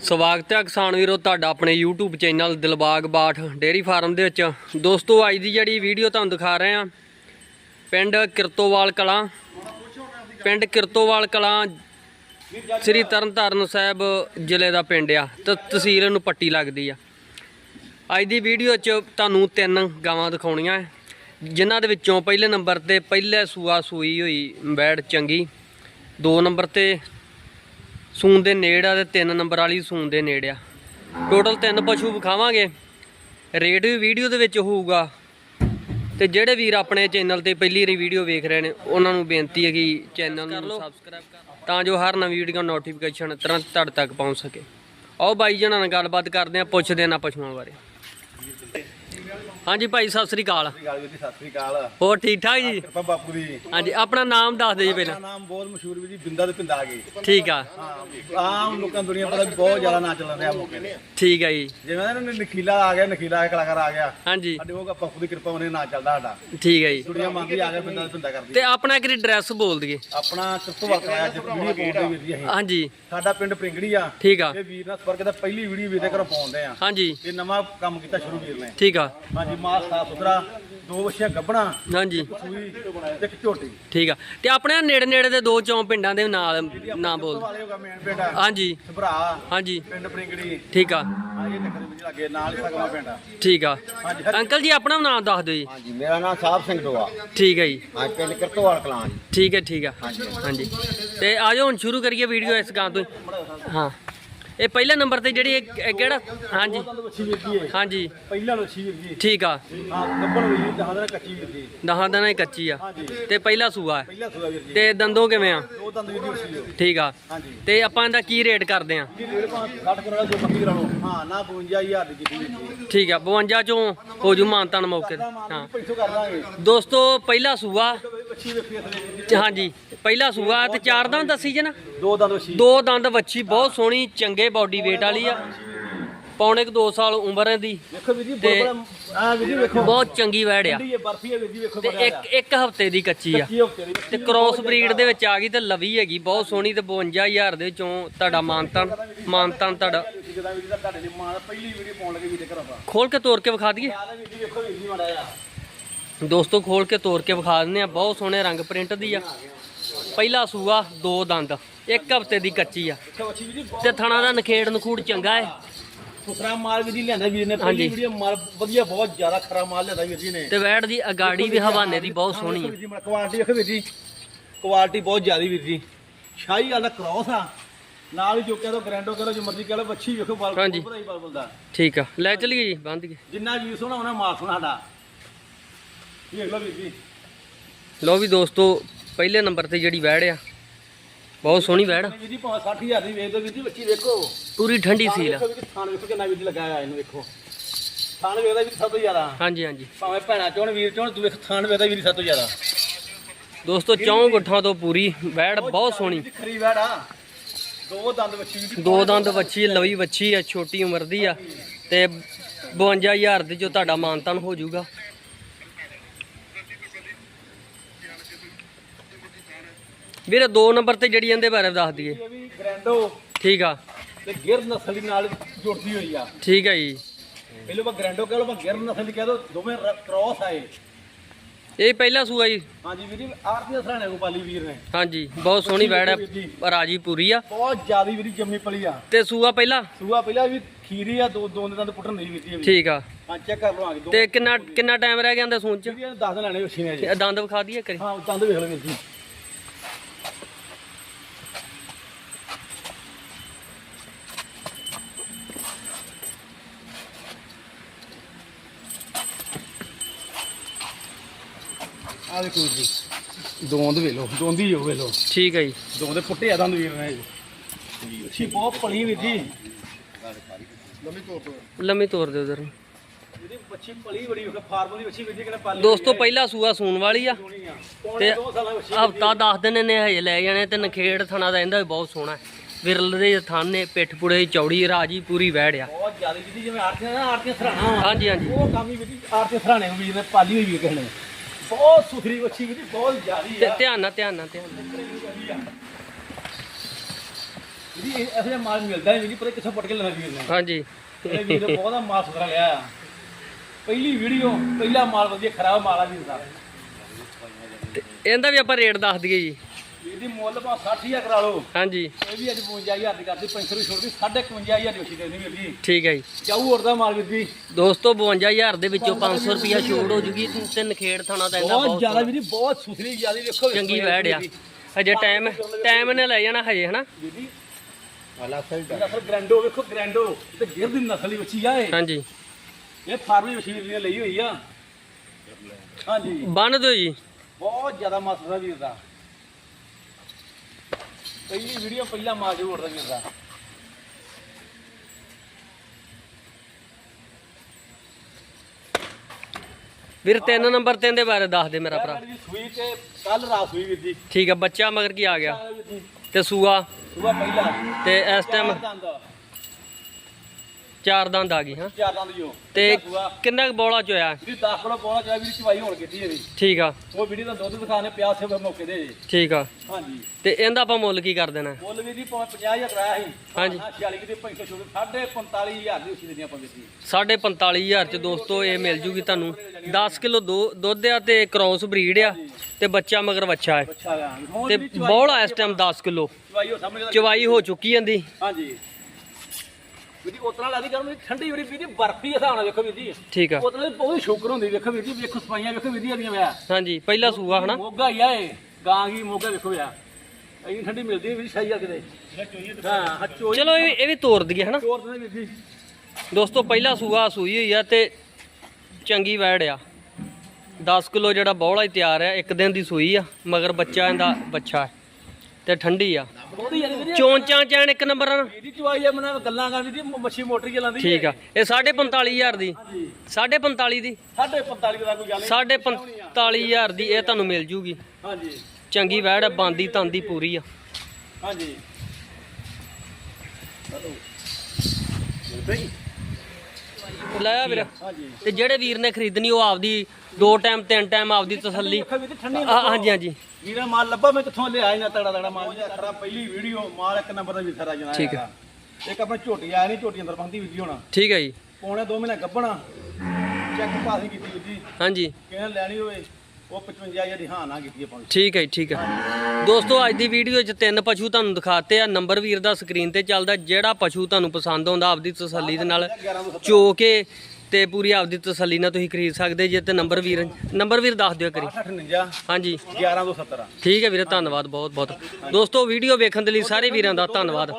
ਸਵਾਗਤ ਹੈ ਕਿਸਾਨ ਵੀਰੋ, ਤੁਹਾਡਾ ਆਪਣੇ YouTube channel Dilbagh Bath dairy farm ਦੇ ਵਿੱਚ। ਦੋਸਤੋ, ਅੱਜ ਦੀ ਜਿਹੜੀ ਵੀਡੀਓ ਤੁਹਾਨੂੰ ਦਿਖਾ ਰਹੇ ਹਾਂ, ਪਿੰਡ ਕਿਰਤੋਵਾਲ ਕਲਾਂ। ਪਿੰਡ ਕਿਰਤੋਵਾਲ ਕਲਾਂ ਸ੍ਰੀ ਤਰਨਤਾਰਨ ਸਾਹਿਬ ਜ਼ਿਲ੍ਹੇ ਦਾ ਪਿੰਡ ਆ, ਤੇ ਤਹਿਸੀਲ ਨੂੰ ਪੱਟੀ ਲੱਗਦੀ ਆ। ਅੱਜ ਦੀ ਵੀਡੀਓ 'ਚ ਤੁਹਾਨੂੰ ਤਿੰਨ ਗਾਵਾਂ ਦਿਖਾਉਣੀਆਂ ਜਿਨ੍ਹਾਂ ਦੇ ਵਿੱਚੋਂ ਪਹਿਲੇ ਨੰਬਰ ਤੇ ਪਹਿਲੇ ਸੂਆ ਸੂਈ ਹੋਈ ਬੈੜ ਚੰਗੀ, ਦੋ ਨੰਬਰ ਤੇ ਸੂਨ ਦੇ ਨੇੜ ਆ ਤੇ ਤਿੰਨ ਨੰਬਰ ਵਾਲੀ ਸੂਨ ਦੇ ਨੇੜ ਆ। ਟੋਟਲ ਤਿੰਨ ਪਸ਼ੂ ਵਿਖਾਵਾਂਗੇ। ਰੇਟ ਵੀ ਵੀਡੀਓ ਦੇ ਵਿੱਚ ਹੋਊਗਾ। ਤੇ ਜਿਹੜੇ ਵੀਰ ਆਪਣੇ ਚੈਨਲ ਤੇ ਪਹਿਲੀ ਵਾਰੀ ਵੀਡੀਓ ਵੇਖ ਰਹੇ ਨੇ ਉਹਨਾਂ ਨੂੰ ਬੇਨਤੀ ਹੈ ਕਿ ਚੈਨਲ ਨੂੰ ਸਬਸਕ੍ਰਾਈਬ ਕਰ ਤਾਂ ਜੋ ਹਰ ਨਵੀਂ ਵੀਡੀਓ ਨੋਟੀਫਿਕੇਸ਼ਨ ਤੁਰੰਤ ਤੁਹਾਡੇ ਤੱਕ ਪਹੁੰਚ ਸਕੇ। ਆਓ ਬਾਈ ਜਣਾਂ ਨਾਲ ਗੱਲਬਾਤ ਕਰਦੇ ਆ ਪੁੱਛਦੇ ਆ ਨਾ ਪਸ਼ੂਆਂ ਬਾਰੇ। ਹਾਂਜੀ ਭਾਈ ਸਤਿ ਸ੍ਰੀ ਅਕਾਲ। ਵੀਰ ਜੀ ਸਤਿ ਸ਼੍ਰੀ ਅਕਾਲ। ਹੋਰ ਠੀਕ ਠਾਕ ਜੀ? ਕਿਰਪਾ ਬਾਪੂ ਦੀ ਹਾਂਜੀ ਆਪਣਾ ਨਾਮ ਦੱਸ ਦਿਓ ਜੀ ਮੇਰਾ ਪਹਿਲਾਂ ਨਾਮ ਬਹੁਤ ਮਸ਼ਹੂਰ ਵੀਰ ਜੀ ਬਿੰਦਾ ਤੇ ਪਿੰਦਾ ਆ ਗਈ ਠੀਕ ਆ। ਹਾਂ ਆਮ ਲੋਕਾਂ ਨੂੰ ਦੁਨੀਆ ਪਤਾ ਵੀ ਬਹੁਤ ਜ਼ਿਆਦਾ ਨਾਂ ਚੱਲ ਰਿਹਾ ਮੌਕੇ ਤੇ। ਠੀਕ ਆ ਜੀ। ਜਿਵੇਂ ਇਹਨਾਂ ਨੇ ਨਖੀਲਾ ਆ ਗਿਆ ਨਖੀਲਾ ਆ ਕਲਾਕਾਰ ਆ ਗਿਆ। ਹਾਂਜੀ। ਸਾਡੇ ਉਹ ਬਾਪੂ ਦੀ ਕਿਰਪਾ ਉਹਨੇ ਨਾਂ ਚੱਲਦਾ ਸਾਡਾ। ਠੀਕ ਆ ਜੀ। ਦੁਨੀਆ ਮੰਨਦੀ ਆ ਗਿਆ ਬਿੰਦਾ ਤੇ ਪਿੰਦਾ ਕਰਦੀ। ਤੇ ਆਪਣਾ ਇੱਕ ਐਡਰੈਸ ਬੋਲ ਦਈਏ। ਆਪਣਾ ਵਰਤ ਆਇਆ ਜਿੱਤ ਵੀਡੀਓ ਪਾਉਂਦੇ ਵੀਰ ਜੀ ਅਸੀਂ। ਹਾਂਜੀ। ਸਾਡਾ ਪਿੰਡ ਪ੍ਰਿੰਗੜੀ ਆ। ਠੀਕ ਆ। ਇਹ ਵੀਰ ਨਾਲ ਸਵਰਗ ਦਾ ਪਹਿਲੀ ਵੀਡੀਓ ਵੀਰ ਦੇ ਘਰੋਂ ਪਾਉਂਦੇ ਆ। ਹਾਂਜੀ। ਇਹ ਨਵਾਂ ਕੰਮ ਕੀਤਾ ਸ਼ੁਰੂ ਵੀਰ ਨੇ। ਠੀਕ ਆ। ਹਾਂਜੀ ਮਾਲ ਸਾਫ਼ ਸੁਥਰਾ ਦੋ ਵਛੀਆਂ ਗੱਬਣਾ ਹਾਂਜੀ। ਸੂਈ ਤੇ ਇੱਕ ਝੋਟੀ। ਠੀਕ ਆ। ਤੇ ਆਪਣੇ ਨੇੜੇ ਨੇੜੇ ਦੇ ਦੋ ਚੌਂ ਪਿੰਡਾਂ ਦੇ ਨਾਲ ਨਾਮ ਬੋਲ। ਵਾਲੇ ਹੋਗਾ ਮੇਨ ਪਿੰਡ ਆ। ਹਾਂਜੀ। ਭਰਾ ਹਾਂਜੀ। ਪਿੰਡ ਪ੍ਰਿੰਗੜੀ। ਠੀਕ ਆ। ਲੱਗੇ ਨਾਲ ਹੀ ਪਿੰਡ ਠੀਕ ਅੰਕਲ ਜੀ ਆਪਣਾ ਨਾਮ ਦੱਸ ਦਿਓ ਜੀ। ਹਾਂਜੀ ਮੇਰਾ ਨਾਮ ਸਾਹਿਬ ਸਿੰਘ ਦੋਆ ਠੀਕ ਹੈ ਜੀ। ਹਾਂ ਪਿੰਡ ਕਿਰਤੋਵਾਲ ਕਲਾਂ ਜੀ। ਠੀਕ ਹੈ ਠੀਕ ਆ। ਹਾਂਜੀ। ਤੇ ਆਜੋ ਹੁਣ ਸ਼ੁਰੂ ਕਰੀਏ ਵੀਡੀਓ ਇਸ ਗਾਂ ਤੋਂ ਹੀ। ਹਾਂ ਇਹ ਪਹਿਲੇ ਨੰਬਰ ਤੇ ਜਿਹੜੀ ਇਹ- ਇਹ ਕਿਹੜਾ? ਹਾਂਜੀ। ਵੱਛੀ। ਹਾਂਜੀ। ਪਹਿਲਾਂ ਵੱਛੀ ਵੀਰ ਜੀ। ਠੀਕ ਆ। ਹਾਂ ਵੀਰ ਜੀ ਦਹਾਂ ਦਿਨ ਕੱਚੀ ਜੀ। ਦਹਾਂ ਦਿਨਾਂ ਹੀ ਕੱਚੀ ਆ। ਹਾਂਜੀ। ਤੇ ਪਹਿਲਾ ਸੂਆ ਹੈ। ਪਹਿਲਾਂ ਸੁਦਾ ਵੀਰ ਜੀ। ਤੇ ਦੰਦੋਂ ਕਿਵੇਂ ਆ? ਦੋ ਦੰਦ ਵੀਰ ਜੀ ਵੱਛੀ ਹੋ ਠੀਕ ਆ। ਹਾਂਜੀ। ਤੇ ਆਪਾਂ ਇਹਦਾ ਕੀ ਰੇਟ ਕਰਦੇ ਆ? ਜੀ ਰੇਡ ਪਾ 60 ਕਰੋੜਾ ਜੋ ਮੱਕੀ ਕਰਾ ਲਓ। ਹਾਂ ਨਾ 52000 ਦੀ ਕੀਤੀ ਵੀਰ ਜੀ। ਠੀਕ ਆ। 52 ਚੋਂ ਹੋ ਜੂ ਮਾਨਤਾਨ ਮੌਕੇ ਤੇ। ਹਾਂ। ਹਾਂ 500 ਕਰ ਦਾਂਗੇ। ਦੋਸਤੋ ਪਹਿਲਾ ਸੂਆ। ਵੱਛੀ ਵੇਖੀ ਅਸਲੇ ਹਾਂਜੀ। ਪਹਿਲਾ ਸੂਆ ਤੇ ਚਾਰ ਦੰਦ ਦੱਸੀ ਜੇ ਨਾ ਦੋ ਦੰਦ ਵੱਛੀ। ਦੋ ਦੰਦ ਵੱਛੀ ਬਹੁਤ ਸੋਹਣੀ ਚੰਗੇ ਬਾਡੀ weight ਵਾਲੀ ਆ। ਪੌਣੇ ਕੁ 2 ਸਾਲ ਉਮਰ ਹੈ ਦੀ ਵੇਖੋ ਵੀਰ ਜੀ ਤੇ- ਬੜਾ ਆ ਵੀਰ ਜੀ ਵੇਖੋ। ਬਹੁਤ ਚੰਗੀ ਵੈੜ ਆ। ਠੰਡੀ ਇਹ ਬਰਫੀ ਹੈ ਵੀਰ ਜੀ ਵੇਖੋ ਤੇ ਇੱਕ ਇੱਕ ਹਫ਼ਤੇ ਦੀ ਕੱਚੀ ਆ। ਤੇ ਕ੍ਰੋਸ ਬਰੀਡ ਦੇ ਵਿੱਚ ਆ ਗਈ ਤੇ ਲਵੀ ਹੈਗੀ ਬਹੁਤ ਸੋਹਣੀ ਤੇ 52000 ਦੇ ਵਿੱਚੋਂ ਤੁਹਾਡਾ ਮਾਨਤਾਨ ਮਾਨਤਾਨ ਤੁਹਾਡਾ ਖੋਲ ਕੇ ਤੋੜ ਕੇ ਵਿਖਾ ਦਈਏ। ਦੋਸਤੋ ਖੋਲ ਕੇ ਤੋੜ ਕੇ ਵਿਖਾ ਦਿੰਦੇ ਆ। ਬਹੁਤ ਸੋਹਣੇ ਰੰਗ ਪ੍ਰਿੰਟ ਦੀ ਆ। ਪਹਿਲਾ ਸੂਆ ਦੋ ਦੰਦ। ਇੱਕ ਹਫ਼ਤੇ ਦੀ ਕੱਚੀ ਆ। ਵੀਰ ਤੇ ਥਣਾ ਦਾ ਨਖੇੜ ਨਖੂੜ ਚੰਗਾ ਹੈ ਸੁਸਰਾ ਮਾਲ ਵੀਰ ਜੀ ਲਿਆਂਦਾ ਵੀਰ ਨੇ। ਪਹਿਲੀ ਵੀਡੀਓ ਮਾਲ ਵਧੀਆ ਬਹੁਤ ਜ਼ਿਆਦਾ ਖਰਾ ਮਾਲ ਲਿਆਂਦਾ ਵੀਰ ਜੀ ਨੇ। ਤੇ ਵੈੜ ਦੀ ਅਗਾੜੀ ਵੀ ਹਵਾਨੇ ਦੀ ਬਹੁਤ ਸੋਹਣੀ ਵੀਰ ਹੈ ਕੁਆਲਿਟੀ ਵੇਖੋ ਵੀਰ ਜੀ ਕੁਆਲਿਟੀ ਬਹੁਤ ਜ਼ਿਆਦਾ ਵੀਰ ਜੀ। ਸ਼ਾਹੀ ਵਾਲਾ ਕ੍ਰੋਸ ਆ। ਨਾਲ ਹੀ ਦੋ ਗ੍ਰੈਂਡੋ ਕਰੋ ਜੋ ਮਰਜ਼ੀ ਕਹਿ ਵੱਛੀ ਵੇਖੋ ਬਾਲ ਹੀ ਬਾਲ ਬੋਲਦਾ ਠੀਕ ਆ। ਲੈ ਚਲੀਏ ਜੀ ਬੰਦ ਕੇ ਜਿੰਨਾ ਵੀ ਸੋਹਣਾ ਉਹਨਾਂ ਮਾਲ ਸੋਹਣਾ ਸਾਡਾ। ਵੇਖ ਲਓ ਵੀਰ ਜੀ। ਲੋ ਵੀ ਦੋਸਤੋ ਪਹਿਲੇ ਨੰਬਰ ਤੇ ਜਿਹੜੀ ਵੈੜ ਆ ਬਹੁਤ ਸੋਹਣੀ ਵੈੜ ਆ। ਵੀਰ ਜੀ ਭਾਵੇਂ 60000 ਦੀ ਵੇਚ ਦੋ ਵੀਰ ਜੀ ਵੱਛੀ ਵੇਖੋ। ਪੂਰੀ ਠੰਡੀ ਸੀਲ ਆ। ਵੇਖੋ ਵੀਰ ਜੀ, ਥਾਣ ਵੇਖੋ ਕਿੰਨਾ ਵੀਰ ਜੀ ਲਗਾਇਆ ਇਹਨੂੰ ਵੇਖੋ। ਥਾਣ ਵੇਖਦਾ ਵੀਰ ਸਭ ਤੋਂ ਜ਼ਿਆਦਾ ਹਾਂਜੀ ਹਾਂਜੀ। ਭਾਵੇਂ ਭੈਣਾ ਚੋਣ ਵੀਰ ਚੋਣ ਤੂੰ ਵੇਖ ਥਾਣ ਵੇਖਦਾ ਵੀਰ ਸਭ ਤੋਂ ਜ਼ਿਆਦਾ ਦੋਸਤੋ ਚੌਂ ਗੁੱਠਾਂ ਤੋਂ ਪੂਰੀ ਵੈੜ ਬਹੁਤ ਸੋਹਣੀ। ਵੀਰ ਜੀ, ਖਰੀ ਵੈੜ ਆ। ਦੋ ਦੰਦ ਵੱਛੀ ਦੋ ਦੰਦ ਵੱਛੀ ਲਵੀ ਵੱਛੀ ਆ ਛੋਟੀ ਉਮਰ ਦੀ ਆ। ਤੇ 52000 ਦੇ ਜੋ ਤੁਹਾਡਾ ਮਾਨਤਾਨ ਹੋ ਜਾਊਗਾ। ਵੀਰੇ ਦੋ ਨੰਬਰ ਤੇ ਜਿਹੜੀ ਇਹਦੇ ਬਾਰੇ ਦੱਸ ਦਈਏ। ਇਹ ਵੀ ਗ੍ਰੈਂਡੋ। ਠੀਕ ਆ। ਤੇ ਗਿਰ ਨਸਲ ਦੇ ਨਾਲ ਜੁੜਦੀ ਹੋਈ ਆ। ਠੀਕ ਆ ਜੀ। ਪਹਿਲਾਂ ਮੈਂ ਗ੍ਰੈਂਡੋ ਕਹ ਲਓ ਮੈਂ ਗਿਰ ਨਸਲ ਕਹਿ ਦੋ ਦੋਵੇਂ ਕ੍ਰੋਸ ਆਏ ਇਹ। ਪਹਿਲਾ ਸੂਆ ਜੀ। ਹਾਂਜੀ ਵੀਰ ਆਰਤੀ ਸਰਾਣੇ ਕੋ ਪਾਲੀ ਵੀਰ ਨੇ। ਹਾਂਜੀ ਬਹੁਤ ਸੋਹਣੀ ਵੈੜ ਆ ਰਾਜੀ ਪੂਰੀ ਆ। ਬਹੁਤ ਜ਼ਿਆਦੀ ਵੀਰ ਜੰਮੀ ਪਲੀ ਆ। ਤੇ ਸੂਆ ਪਹਿਲਾ? ਸੂਆ ਪਹਿਲਾਂ ਵੀ ਖੀਰੀ ਆ ਦੋ ਦੋ ਦਿਨਾਂ ਤੋਂ ਪੁੱਟਣ ਨਹੀਂ ਵੀਰ। ਠੀਕ ਆ। ਹਾਂ ਚੈੱਕ ਕਰ ਲਓ ਆ ਕੇ ਦੋ ਤੇ ਕਿੰਨਾ ਕਿੰਨਾ ਟਾਈਮ ਰਹਿ ਗਿਆ ਅੰਦਰ ਸੂਣ ਚ? ਵੀਰ ਜੀ 10 ਦਿਨ ਲੈਣੇ ਉੱਛੀ ਨੇ ਜੀ। ਦੰਦ ਵਿਖਾ ਦਈਏ ਕਰੀ ਹਾਂ ਦੰਦ ਵੇਖ ਲਓ ਵੀਰ ਜੀ। ਆ ਦੇਖੋ ਵੀਰ ਜੀ। ਦੋਂਦ ਵੇਖ ਲਓ ਦੋਂਦੀ ਹੋ ਵੇਖ ਲਓ। ਠੀਕ ਆ ਜੀ। ਦੋਂਦੇ ਪੁੱਟੇ ਆ ਦੰਦ ਵੀਰ ਨੇ। ਜੀ ਅੱਛੀ ਬਹੁਤ ਪਲੀ ਵੀਰ ਜੀ। ਲੰਮੀ ਤੋਰ ਦਿਓ ਉਧਰ ਇਹਦੀ ਬੱਚੀ ਪਲੀ ਬੜੀ ਹੋ ਫਾਰਮਲ ਦੀ ਬੱਚੀ ਵੀਰ ਜੀ ਕਿਹਨੇ ਪਾਲੀ ਦੋਸਤੋ ਪਹਿਲਾ ਸੂਆ ਸੂਣ ਵਾਲੀ ਆ। ਤੇ ਹਫਤਾ 10 ਦਿਨ ਨੇ ਹਜੇ ਲੈ ਜਾਣੇ ਤੇ ਨਖੇੜ ਥਣਾ ਦਾ ਇਹਦਾ ਵੀ ਬਹੁਤ ਸੋਹਣਾ ਹੈ। ਵਿਰਲ ਦੇ ਥਣ ਨੇ ਪਿੱਠ ਪੁੜੇ ਚੌੜੀ ਰਾਜੀ ਪੂਰੀ ਵਹਿੜ ਆ। ਬਹੁਤ ਜ਼ਿਆਦਾ ਜੀ ਜਿਵੇਂ ਆਰਤੀਆਂ ਨਾ ਆਰਤੀਆਂ ਸਰਾਣਾ। ਹਾਂਜੀ ਹਾਂਜੀ। ਉਹ ਕੰਮ ਹੀ ਜੀ ਆਰਤੀਆਂ ਸਰਾਣੇ ਵੀਰ ਨੇ ਪਾਲੀ ਹੋਈ ਵੀ ਕਿਸੇ ਨੇ। ਬਹੁਤ ਸੁਥਰੀ ਵੀਰ ਜੀ ਬਹੁਤ ਜ਼ਿਆਦੀ ਤੇ ਆ ਧਿਆਨ ਨਾਲ ਧਿਆਨ ਨਾਲ ਧਿਆਨ ਨਾਲ। ਜੀ ਇਹ ਜਿਹਾ ਮਾਲ ਮਿਲਦਾ ਨਹੀਂ ਜੀ ਪਰ ਕਿੱਥੋਂ ਪੁੱਟ ਕੇ ਲੈਣਾ ਵੀਰ ਨੇ। ਹਾਂਜੀ। ਇਹ ਵੀਰ ਨੇ ਬਹੁਤਾ ਮਾਲ ਸੁਧਰਾ ਲਿਆ ਆ। ਪਹਿਲੀ ਵੀਡੀਓ ਪਹਿਲਾ ਮਾਲ ਵਧੀਆ ਖਰਾਬ ਮਾਲ ਆ ਵੀਰ ਦਾ। ਤੇ ਇਹਦਾ ਵੀ ਆਪਾਂ ਰੇਟ ਦੱਸ ਦਈਏ ਜੀ। ਵੀਰ ਦੀ ਮੁੱਲ ਪਾ 60000 ਕਰਾ ਲਓ। ਹਾਂਜੀ। ਇਹ ਵੀ ਅੱਜ 55000 ਦੀ ਕਰਦੀ 500 ਦੀ ਛੋੜਦੀ 51500 ਦੀ ਵਸੀ ਦੇਣੀ ਵੀਰ ਜੀ। ਠੀਕ ਹੈ ਜੀ। ਜਾਊ ਹੋਰ ਦਾ ਮਾਲ ਵੀਰ ਜੀ। ਦੋਸਤੋ 52000 ਦੇ ਵਿੱਚੋਂ 500 ਰੁਪਿਆ ਛੋੜ ਹੋ ਜੂਗੀ ਤੇ ਨਖੇੜ ਥਾਣਾ ਦਾ ਇਹਦਾ ਬਹੁਤ ਜ਼ਿਆਦਾ ਵੀਰ ਜੀ ਬਹੁਤ ਸੁਥਰੀ ਜਿਆਦੀ ਵੇਖੋ ਚੰਗੀ ਵੈੜ ਆ। ਹਜੇ ਟਾਈਮ ਟਾਈਮ ਨੇ ਲੈ ਜਾਣਾ ਹਜੇ ਹਨਾ? ਵੀਰ ਜੀ। ਵਾਲਾ ਸਹੀ ਨਸਲ ਗ੍ਰੈਂਡੋ ਵੇਖੋ ਗ੍ਰੈਂਡੋ। ਤੇ ਗਿਰ ਦੀ ਨਸਲ ਹੀ ਬੱਚੀ ਆ ਇਹ। ਹਾਂਜੀ। ਇਹ ਫਾਰਮੀ ਵਸ਼ੀਰ ਨੇ ਲਈ ਹੋਈ ਆ। ਹਾਂਜੀ। ਬੰਨ ਦਿਓ ਜੀ। ਬਹੁਤ ਜ਼ਿਆਦਾ ਮਸਲਾ ਵੀਰ ਦਾ। ਪਹਿਲੀ ਵੀਡੀਓ ਪਹਿਲਾ ਮਾਜੂ ਉੜਦਾ ਵੀਰ ਦਾ ਵੀਰ ਤਿੰਨ ਨੰਬਰ ਤਿੰਨ ਦੇ ਬਾਰੇ ਦੱਸ ਦੇ ਮੇਰਾ ਭਰਾ। ਸੂਈ ਤੇ ਕੱਲ ਰਾਤ ਸੂਈ ਵੀਰ ਜੀ। ਠੀਕ ਆ ਬੱਚਾ ਮਗਰ ਕੀ ਆ ਗਿਆ? ਤੇ ਸੂਆ? ਸੂਆ ਪਹਿਲਾ। ਤੇ ਇਸ ਟਾਈਮ ਚਾਰ ਦੰਦ ਆ ਗਈ ਹਾਂ। ਚਾਰ ਦੰਦ ਜੋ ਤੇ ਕਿੰਨਾ ਬੋਲਾ ਚ ਹੋਇਆ ਵੀਰ 10 ਕਿਲੋ ਬੋਲਾ ਚਾਹ ਵੀਰ ਚਵਾਈ ਹੋਣ ਕੀਤੀ ਇਹਦੀ। ਠੀਕ ਆ। ਉਹ ਵੀਡੀਓ ਦਾ ਦੁੱਧ ਦਿਖਾਣੇ ਪਿਆ ਸੇ ਮੌਕੇ ਦੇ ਜੀ ਠੀਕ ਆ। ਹਾਂਜੀ। ਤੇ ਇਹਦਾ ਆਪਾਂ ਮੁੱਲ ਕੀ ਕਰ ਦੇਣਾ? ਮੁੱਲ ਵੀ ਜੀ 50000 ਕਰਾਇਆ ਸੀ। ਹਾਂਜੀ। 46 ਕਿਤੇ 500 ਛੋੜ 45000 ਦੀ ਉਸੀ ਦੇਣੀ ਆਪਾਂ ਸਾਢੇ 45000 ਚ ਦੋਸਤੋ ਇਹ ਮਿਲ ਜੂਗੀ ਤੁਹਾਨੂੰ। 10 ਕਿਲੋ ਦੁੱਧ ਆ ਤੇ ਕ੍ਰੋਸ ਬਰੀਡ ਆ ਤੇ ਬੱਚਾ ਮਗਰ ਵੱਛਾ ਹੈ। ਤੇ ਵੀ ਬੋਲਾ ਇਸ ਟਾਈਮ 10 ਕਿਲੋ। ਚਵਾਈ ਹੋ ਚੁੱਕੀ ਜਾਂਦੀ। ਹਾਂਜੀ। ਵੀਰ ਜੀ ਉਤਨਾ ਲਾਦੀ ਕਰਨ ਠੰਡੀ ਬੜੀ ਵੀਰ ਜੀ ਬਰਫੀ ਹਿਸਾਬ ਨਾਲ ਵੇਖੋ ਵੀਰ ਜੀ। ਠੀਕ ਆ। ਉਤਨਾ ਬਹੁਤ ਸ਼ੁਕਰ ਹੁੰਦੀ ਵੇਖੋ ਵੀਰ ਜੀ ਵੇਖੋ ਸਫਾਈਆਂ ਵੇਖੋ ਵੀਰ ਜੀ ਆਦੀਆਂ ਵਿਆ ਹਾਂਜੀ ਪਹਿਲਾ ਸੂਆ ਹਨਾ? ਮੋਗਾ ਹੀ ਆ ਇਹ। ਗਾਂ ਕੀ ਮੋਗਾ ਵੇਖੋ ਵਿਆ ਇੰਨੀ ਠੰਡੀ ਮਿਲਦੀ ਵੀਰ ਸਹੀ ਆ ਕਿਤੇ। ਹਾਂ ਚੋਈ ਚਲੋ ਇਹ ਵੀ- ਇਹ ਵੀ ਤੋੜ ਦਈਏ ਹਨਾ? ਚੋਰ ਦੇ ਵੀਰ ਜੀ। ਦੋਸਤੋ ਪਹਿਲਾ ਸੂਆ ਸੂਈ ਹੋਈ ਆ ਤੇ ਚੰਗੀ ਵੈੜ ਆ। 10 ਕਿਲੋ ਜਿਹੜਾ ਬੌਲਾ ਹੀ ਤਿਆਰ ਆ ਇੱਕ ਦਿਨ ਦੀ ਸੂਈ ਆ ਮਗਰ ਬੱਚਾ ਇਹਦਾ ਬੱਚਾ ਹੈ। ਤੇ ਠੰਡੀ ਆ। ਬਹੁਤੀ ਵੀਰ ਚੋਂਚਾਂ ਚੈਨ ਇੱਕ ਨੰਬਰ ਆ ਨਾ। ਜੀ ਚਵਾਈ ਆ ਮਨਾ ਗੱਲਾਂ ਕਰਦੀ ਜੀ ਮੱਛੀ ਮੋਟਰ ਚਲਾਉਂਦੀ ਠੀਕ ਆ। ਇਹ 45000 ਦੀ। ਹਾਂਜੀ। 45 ਦੀ। ਸਾਢੇ 45 ਦਾ ਕੋਈ ਗੱਲ ਨਹੀਂ। 45000 ਦੀ ਇਹ ਤੁਹਾਨੂੰ ਮਿਲ ਜੂਗੀ। ਹਾਂਜੀ। ਚੰਗੀ ਵੈੜ ਆ, ਬਾਂਦੀ ਤਾਂਦੀ ਪੂਰੀ ਆ। ਹਾਂਜੀ। ਲਾਇਆ ਵੀਰ। ਹਾਂਜੀ। ਤੇ ਜਿਹੜੇ ਵੀਰ ਨੇ ਖਰੀਦਣੀ ਉਹ ਆਪਦੀ ਦੋ ਟਾਈਮ ਤਿੰਨ ਟਾਈਮ ਆਪਦੀ ਤਸੱਲੀ। ਠੰਡੀ ਆ, ਹਾਂਜੀ ਹਾਂਜੀ। ਵੀਰਾ ਮਾਲ ਲੱਭਾ ਮੈਂ ਕਿੱਥੋਂ ਲਿਆ ਇਹਨਾਂ ਤੜਾ ਤੜਾ ਮਾਲ? ਖਰਾ ਪਹਿਲੀ ਵੀਡੀਓ ਮਾਲ ਇੱਕ ਨੰਬਰ ਦਾ ਵੀ ਖਰਾ ਜਣਾ ਠੀਕ ਹੈ। ਇੱਕ ਆਪਣਾ ਝੋਟੀ ਆਇਆ ਨਹੀਂ ਝੋਟੀ ਅੰਦਰ ਬੰਦੀ ਵੀਡੀਓ ਹੋਣਾ। ਠੀਕ ਹੈ ਜੀ। ਪੌਣੇ 2 ਮਹੀਨੇ ਗੱਭਣਾ ਚੈੱਕ ਪਾਸ ਕੀਤੀ ਜੀ ਹਾਂਜੀ। ਕਿਹਨੇ ਲੈਣੀ ਹੋਵੇ ਉਹ 55000 ਦੀ ਹਾਂ ਨਾ ਕੀਤੀ ਆਪਾਂ। ਠੀਕ ਹੈ ਠੀਕ ਹੈ ਦੋਸਤੋ ਅੱਜ ਦੀ ਵੀਡੀਓ 'ਚ ਤਿੰਨ ਪਸ਼ੂ ਤੁਹਾਨੂੰ ਦਿਖਾਤੇ ਆ। ਨੰਬਰ ਵੀਰ ਦਾ ਸਕਰੀਨ ਤੇ ਚੱਲਦਾ ਜਿਹੜਾ ਪਸ਼ੂ ਤੁਹਾਨੂੰ ਪਸੰਦ ਆਉਂਦਾ ਆਪਦੀ ਤਸੱਲੀ ਦੇ ਨਾਲ 1170 ਚੋ ਕੇ ਤੇ ਪੂਰੀ ਆਪਦੀ ਤਸੱਲੀ ਨਾਲ ਤੁਸੀਂ ਖਰੀਦ ਸਕਦੇ ਜੇ ਤੇ ਨੰਬਰ ਵੀਰ ਨੰਬਰ ਵੀਰ ਦੱਸ ਦਿਓ ਕਰੀ 859 ਹਾਂਜੀ। 1170 ਠੀਕ ਹੈ ਵੀਰੇ ਧੰਨਵਾਦ ਬਹੁਤ ਬਹੁਤ। ਦੋਸਤੋ ਵੀਡੀਓ ਵੇਖਣ ਦੇ ਲਈ ਸਾਰੇ ਵੀਰਾਂ ਦਾ ਧੰਨਵਾਦ।